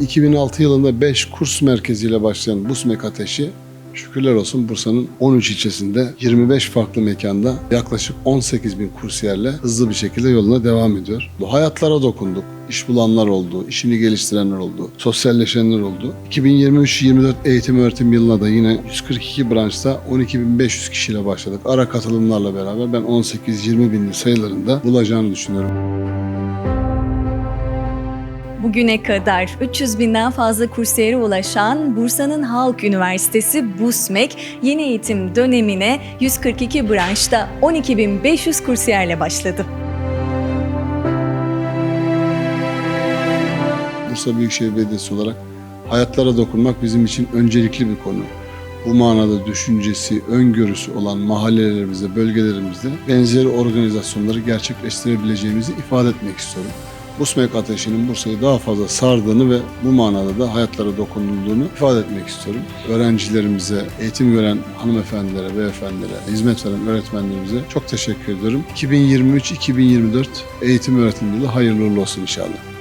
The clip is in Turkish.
2006 yılında 5 kurs merkeziyle başlayan BUSMEK ateşi Şükürler olsun Bursa'nın 13 ilçesinde 25 farklı mekanda yaklaşık 18 bin kursiyerle hızlı bir şekilde yoluna devam ediyor. Bu hayatlara dokunduk. İş bulanlar oldu, işini geliştirenler oldu, sosyalleşenler oldu. 2023-24 eğitim öğretim yılına da yine 142 branşta 12.500 kişiyle başladık. Ara katılımlarla beraber ben 18-20 binli sayılarında bulacağını düşünüyorum. Bugüne kadar 300 binden fazla kursiyere ulaşan Bursa'nın Halk Üniversitesi BUSMEK yeni eğitim dönemine 142 branşta 12.500 kursiyerle başladı. Bursa Büyükşehir Belediyesi olarak hayatlara dokunmak bizim için öncelikli bir konu. Bu manada düşüncesi, öngörüsü olan mahallelerimizde, bölgelerimizde benzeri organizasyonları gerçekleştirebileceğimizi ifade etmek istiyorum. Busmek Ateşi'nin Bursa'yı daha fazla sardığını ve bu manada da hayatlara dokunulduğunu ifade etmek istiyorum. Öğrencilerimize, eğitim gören hanımefendilere, beyefendilere, hizmet veren öğretmenlerimize çok teşekkür ediyorum. 2023-2024 eğitim öğretim yılı hayırlı olsun inşallah.